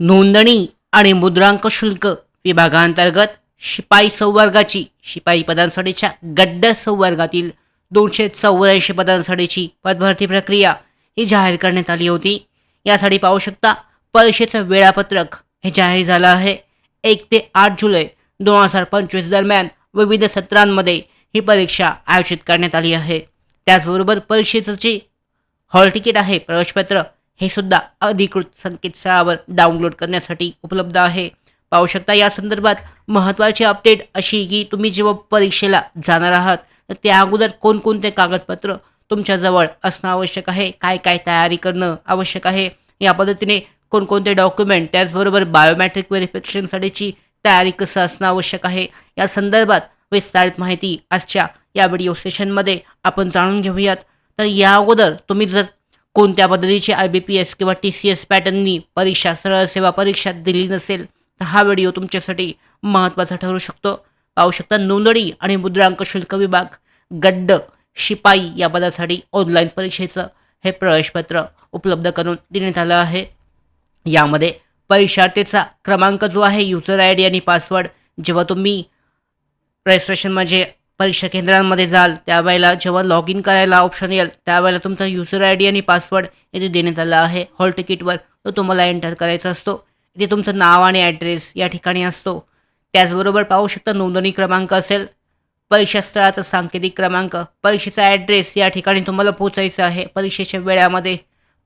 नोंदणी आणि मुद्रांक शुल्क विभागांतर्गत शिपाई संवर्गाची शिपाई पदांसाठीच्या गड्ड संवर्गातील दोनशे चौऱ्याऐंशी पदांसाठीची पदभरती प्रक्रिया ही जाहीर करण्यात आली होती. यासाठी पाहू शकता परीक्षेचं वेळापत्रक हे जाहीर झालं आहे. एक ते आठ जुलै दोन हजार पंचवीस दरम्यान विविध सत्रांमध्ये ही परीक्षा आयोजित करण्यात आली आहे. त्याचबरोबर परीक्षेचं जे हॉल तिकीट आहे प्रवेशपत्र हे सुद्धा अधिकृत संकेतस्थळावर डाउनलोड करण्यासाठी उपलब्ध आहे. पाहू शकता या संदर्भात महत्त्वाची अपडेट अशी की तुम्ही जेव्हा परीक्षेला जाणार आहात तर त्या अगोदर कोणकोणते कागदपत्र तुमच्याजवळ असणं आवश्यक आहे? काय काय तयारी करणं आवश्यक आहे? या पद्धतीने कोणकोणते डॉक्युमेंट त्याचबरोबर बायोमॅट्रिक व्हेरिफिकेशनसाठीची तयारी कसं असणं आवश्यक आहे? या संदर्भात विस्तारित माहिती आजच्या या व्हिडिओ सेशनमध्ये आपण जाणून घेऊयात. तर या अगोदर तुम्ही जर कोणत्या पद्धतीची आय बी पी एस किंवा टी सी एस पॅटर्ननी परीक्षा सरळ सेवा परीक्षा दिली नसेल तर हा व्हिडिओ तुमच्यासाठी महत्त्वाचा ठरू शकतो. पाहू शकता नोंदणी आणि मुद्रांक शुल्क विभाग गड्ड शिपाई या पदासाठी ऑनलाईन परीक्षेचं हे प्रवेशपत्र उपलब्ध करून देण्यात आलं आहे. यामध्ये परीक्षार्थीचा क्रमांक जो आहे युजर आय डी आणि पासवर्ड जेव्हा तुम्ही रजिस्ट्रेशन म्हणजे परीक्षा केंद्रांमध्ये जाल. त्यावेळेला जेव्हा लॉग इन करायला ऑप्शन येईल त्यावेळेला तुमचा युजर आय डी आणि पासवर्ड इथे देण्यात आला आहे. हॉल तिकीटवर तो तुम्हाला एंटर करायचा असतो. इथे तुमचं नाव आणि ॲड्रेस या ठिकाणी असतो. त्याचबरोबर पाहू शकता नोंदणी क्रमांक असेल. परीक्षा स्थळाचा सांकेतिक क्रमांक परीक्षेचा ॲड्रेस या ठिकाणी तुम्हाला पोचायचं आहे. परीक्षेच्या वेळामध्ये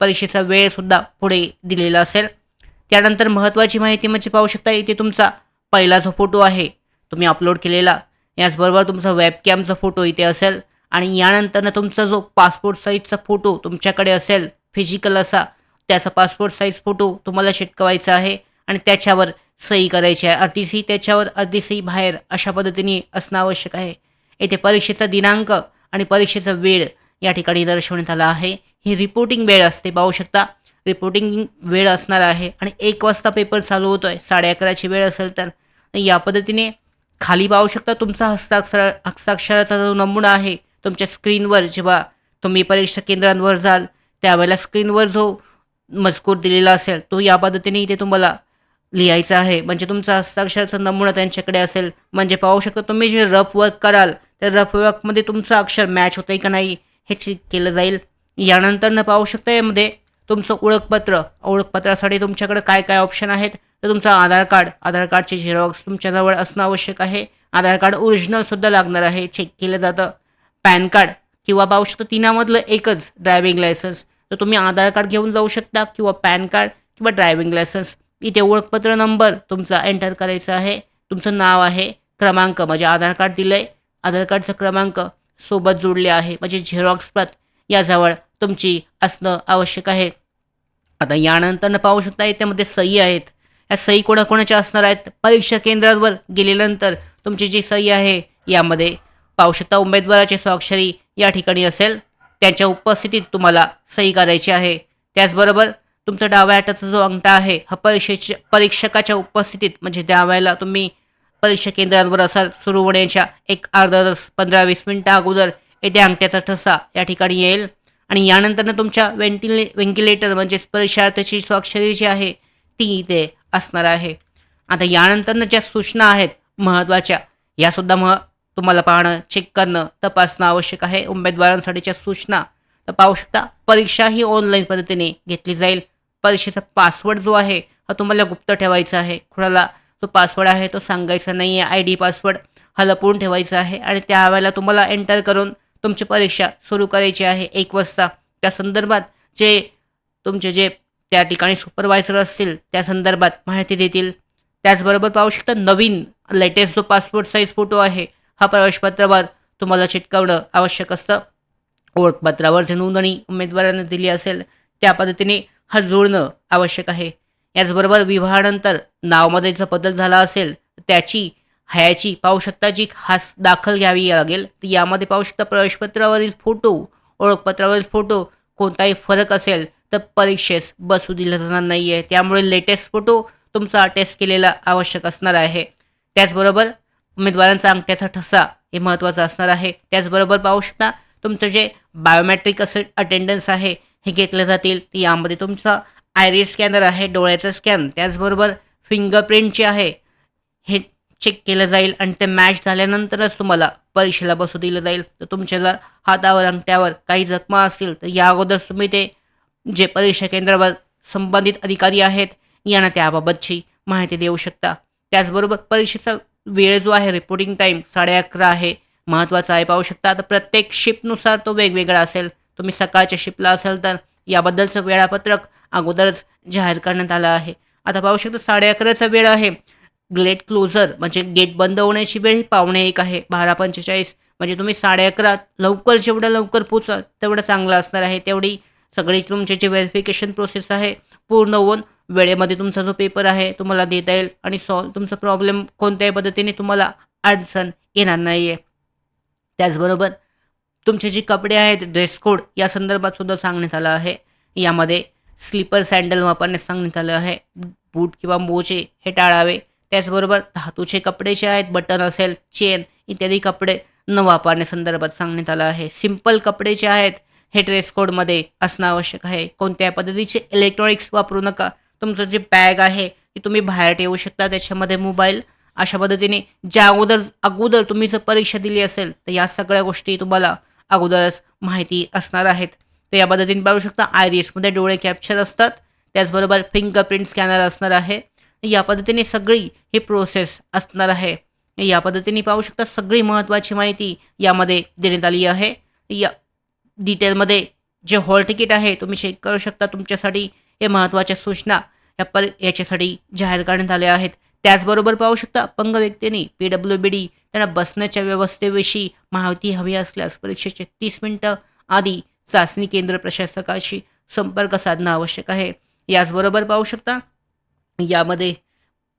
परीक्षेचा वेळसुद्धा पुढे दिलेला असेल. त्यानंतर महत्त्वाची माहिती म्हणजे पाहू शकता इथे तुमचा पहिला जो फोटो आहे तुम्ही अपलोड केलेला. याचबरोबर तुमचा वेबकॅमचा फोटो इथे असेल आणि यानंतरनं तुमचा जो पासपोर्ट साईजचा फोटो तुमच्याकडे असेल फिजिकल असा त्याचा पासपोर्ट साईज फोटो तुम्हाला चिटकवायचा आहे आणि त्याच्यावर सही करायची आहे. अर्धी सही त्याच्यावर अर्धी सही बाहेर अशा पद्धतीने असणं आवश्यक आहे. येथे परीक्षेचा दिनांक आणि परीक्षेचा वेळ या ठिकाणी दर्शवण्यात आला आहे. ही रिपोर्टिंग वेळ असते पाहू शकता. रिपोर्टिंग वेळ असणार आहे आणि एक वाजता पेपर चालू होतो आहे साडे अकराची वेळ असेल तर या पद्धतीने खाली पाहू शकता तुमचा हस्ताक्षर हस्ताक्षराचा जो नमुना आहे तुमच्या स्क्रीनवर जेव्हा तुम्ही परीक्षा केंद्रांवर जाल त्यावेळेला स्क्रीनवर जो मजकूर दिलेला असेल तो या पद्धतीने इथे तुम्हाला लिहायचा आहे. म्हणजे तुमचा हस्ताक्षराचा नमुना त्यांच्याकडे असेल म्हणजे पाहू शकता तुम्ही जे रफ वर्क कराल तर रफ वर्कमध्ये तुमचं अक्षर मॅच होतं आहे का नाही हे चेक केलं जाईल. यानंतरनं पाहू शकता यामध्ये तुमचं ओळखपत्र ओळखपत्रासाठी तुमच्याकडे काय काय ऑप्शन आहेत तर तुमचं आधार कार्ड आधार कार्डचे झेरॉक्स तुमच्याजवळ असणं आवश्यक आहे. आधार कार्ड ओरिजिनलसुद्धा लागणार आहे. चेक केलं जातं. पॅन कार्ड किंवा पाहू शकतो तिनामधलं एकच ड्रायव्हिंग लायसन्स. तर तुम्ही आधार कार्ड घेऊन जाऊ शकता किंवा पॅन कार्ड किंवा ड्रायव्हिंग लायसन्स. इथे ओळखपत्र नंबर तुमचा एंटर करायचा आहे. तुमचं नाव आहे. क्रमांक म्हणजे आधार कार्ड दिलं आहे आधार कार्डचा क्रमांक सोबत जोडले आहे. म्हणजे झेरॉक्स प्रत याजवळ तुमची असणं आवश्यक आहे. आता यानंतर पाहू शकता याच्यामध्ये सही आहेत. या सही कोणाकोणाच्या असणार आहेत? परीक्षा केंद्रावर गेल्यानंतर तुमची जी सही आहे यामध्ये पाहू शकता उमेदवाराची स्वाक्षरी या ठिकाणी असेल. त्यांच्या उपस्थितीत तुम्हाला सही करायची आहे. त्याचबरोबर तुमचा डाव्या हाताचा जो अंगठा आहे हा परीक्षेच्या परीक्षकाच्या उपस्थितीत म्हणजे त्यावेळेला तुम्ही परीक्षा केंद्रावर असाल सुरू होण्याच्या एक अर्धा तास पंधरा वीस मिनटं अगोदर येथे अंगठ्याचा ठसा या ठिकाणी येईल. आणि यानंतरनं तुमच्या वेंटिले वेंटिलेटर म्हणजेच परीक्षार्थीची स्वाक्षरी जी आहे ती इथे असणार आहे. आता यानंतरनं ज्या सूचना आहेत महत्त्वाच्या यासुद्धा मह तुम्हाला पाहणं चेक करणं तपासणं आवश्यक आहे. उमेदवारांसाठीच्या सूचना तर पाहू शकता परीक्षा ही ऑनलाईन पद्धतीने घेतली जाईल. परीक्षेचा पासवर्ड जो आहे हा तुम्हाला गुप्त ठेवायचा आहे. कुणाला जो पासवर्ड आहे तो सांगायचा नाही आहे आय डी पासवर्ड हा लपवून ठेवायचा आहे. आणि त्यावेळेला तुम्हाला एंटर करून तुमची परीक्षा सुरू करायची आहे एक वाजता. त्या संदर्भात जे तुमचे जे त्या ठिकाणी सुपरवायझर असतील त्या संदर्भात माहिती देतील. त्याचबरोबर पाहू शकता नवीन लेटेस्ट जो पासपोर्ट साईज फोटो आहे हा प्रवेशपत्रावर तुम्हाला चिटकवणं आवश्यक असतं. ओळखपत्रावर जे नोंदणी उमेदवारांना दिली असेल त्या पद्धतीने हा जोडणं आवश्यक आहे. याचबरोबर विवाहानंतर नावामध्ये जर बदल झाला असेल त्याची हयाची पाहू शकता जी खास दाखल घ्यावी लागेल तर यामध्ये पाहू शकता प्रवेशपत्रावरील फोटो ओळखपत्रावरील फोटो कोणताही फरक असेल तर परीक्षेस बसू दिलं जाणार नाही आहे त्यामुळे लेटेस्ट फोटो तुमचा अटेस्ट केलेला आवश्यक असणार आहे. त्याचबरोबर उमेदवारांचा अंगठ्याचा ठसा हे महत्त्वाचं असणार आहे. त्याचबरोबर पाहू शकता तुमचं जे बायोमॅट्रिक असे अटेंडन्स आहे हे घेतले जातील. यामध्ये तुमचा आयरिस स्कॅनर आहे डोळ्याचं स्कॅन त्याचबरोबर फिंगरप्रिंट जे आहे हे चेक केलं जाईल आणि ते मॅच झाल्यानंतरच तुम्हाला परीक्षेला बसू दिलं जाईल. तर तुमच्या जर हातावर अंगठ्यावर काही जखमा असतील तर या अगोदर तुम्ही ते जे परीक्षा केंद्रावर संबंधित अधिकारी आहेत यांना त्याबाबतची माहिती देऊ शकता. त्याचबरोबर परीक्षेचा वेळ जो आहे रिपोर्टिंग टाईम साडे अकरा आहे. महत्त्वाचा आहे पाहू शकता. तर प्रत्येक शिफ्टनुसार तो वेगवेगळा असेल. तुम्ही सकाळच्या शिफ्टला असेल तर याबद्दलचं वेळापत्रक अगोदरच जाहीर करण्यात आलं आहे. आता पाहू शकता साडे अकराचा वेळ आहे. ग्लेट क्लोजर म्हणजे गेट बंद होण्याची वेळ ही पावणे एक आहे. बारा पंचेचाळीस म्हणजे तुम्ही साडे अकरा लवकर जेवढं लवकर पोचाल तेवढं चांगलं असणार आहे. तेवढी सगळी तुमची जी व्हेरिफिकेशन प्रोसेस आहे पूर्ण होऊन वेळेमध्ये तुमचा जो पेपर आहे तुम्हाला देता येईल आणि सॉल्व तुमचा प्रॉब्लेम कोणत्याही पद्धतीने तुम्हाला अडचण येणार नाही आहे त्याचबरोबर तुमचे जे कपडे आहेत ड्रेस कोड या संदर्भात सुद्धा सांगण्यात आलं आहे. यामध्ये स्लीपर सँडल वापरण्यास सांगण्यात आलं आहे. बूट किंवा मोजे हे टाळावे. त्याचबरोबर धातूचे कपडे जे आहेत बटन असेल चेन इत्यादी कपडे न वापरण्यासंदर्भात सांगण्यात आलं आहे. सिंपल कपडे जे आहेत हे ड्रेस कोडमध्ये असणं आवश्यक आहे. कोणत्या पद्धतीचे इलेक्ट्रॉनिक्स वापरू नका. तुमचं जे बॅग आहे ते तुम्ही बाहेर ठेवू शकता. त्याच्यामध्ये मोबाईल अशा पद्धतीने ज्या अगोदर अगोदर तुम्ही जर परीक्षा दिली असेल तर या सगळ्या गोष्टी तुम्हाला अगोदरच माहिती असणार आहेत. तर या पद्धतीने पाहू शकता आयरिसमध्ये डोळे कॅप्चर असतात. त्याचबरोबर फिंगरप्रिंट स्कॅनर असणार आहे. या पद्धतीने सगळी ही प्रोसेस असणार आहे. या पद्धतीने पाहू शकता सगळी महत्त्वाची माहिती यामध्ये देण्यात आली आहे. या डिटेलमध्ये जे हॉल तिकीट आहे तुम्ही चेक करू शकता. तुमच्यासाठी हे महत्त्वाच्या सूचना या पर याच्यासाठी जाहीर करण्यात आल्या आहेत. त्याचबरोबर पाहू शकता अपंग व्यक्तींनी पी डब्ल्यू बी डी त्यांना बसण्याच्या व्यवस्थेविषयी माहिती हवी असल्यास परीक्षेचे तीस मिनटं आधी चाचणी केंद्र प्रशासकाशी संपर्क साधणं आवश्यक आहे. याचबरोबर पाहू शकता यामध्ये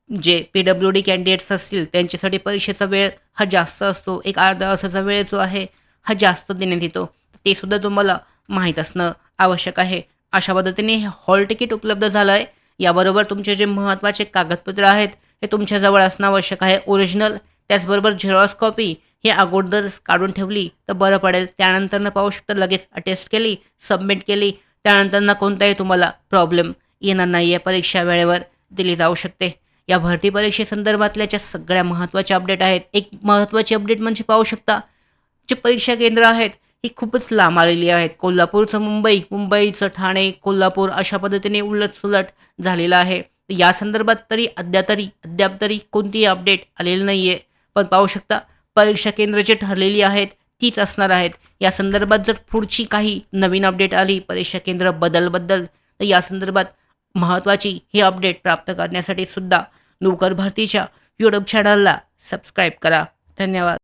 J P W D candidates असतील त्यांच्यासाठी परीक्षेचा वेळ हा जास्त असतो. एक अर्धा तासाचा वेळ जो आहे हा जास्त देण्यात येतो. ते सुद्धा तुम्हाला माहीत असणं आवश्यक आहे. अशा पद्धतीने हे हॉल तिकीट उपलब्ध झालं आहे याबरोबर तुमचे जे महत्त्वाचे कागदपत्र आहेत हे तुमच्याजवळ असणं आवश्यक आहे. ओरिजिनल त्याचबरोबर झेरॉक्स कॉपी हे अगोदरच काढून ठेवली तर बरं पडेल. त्यानंतरनं पाहू शकता लगेच अटेस्ट केली सबमिट केली. त्यानंतरनं कोणताही तुम्हाला प्रॉब्लेम येणार नाही आहे परीक्षा वेळेवर दिली जाऊ शकते. या भरती परीक्षेसंदर्भातल्या ज्या सगळ्या महत्त्वाच्या अपडेट आहेत एक महत्त्वाची अपडेट म्हणजे पाहू शकता जे परीक्षा केंद्र आहेत ही खूपच लांब आलेली आहेत कोल्हापूरचं मुंबई मुंबईचं ठाणे कोल्हापूर अशा पद्धतीने उलटसुलट झालेलं आहे. या संदर्भात तरी अद्याप तरी अद्याप तरी कोणतीही अपडेट आलेली नाही आहे पण पाहू शकता परीक्षा केंद्र जे ठरलेली आहेत तीच असणार आहेत. या संदर्भात जर पुढची काही नवीन अपडेट आली परीक्षा केंद्र बदलबद्दल तर या संदर्भात महत्त्वाची ही अपडेट प्राप्त करण्यासाठी सुद्धा नोकर भरतीच्या यूट्यूब चॅनलला सबस्क्राईब करा. धन्यवाद.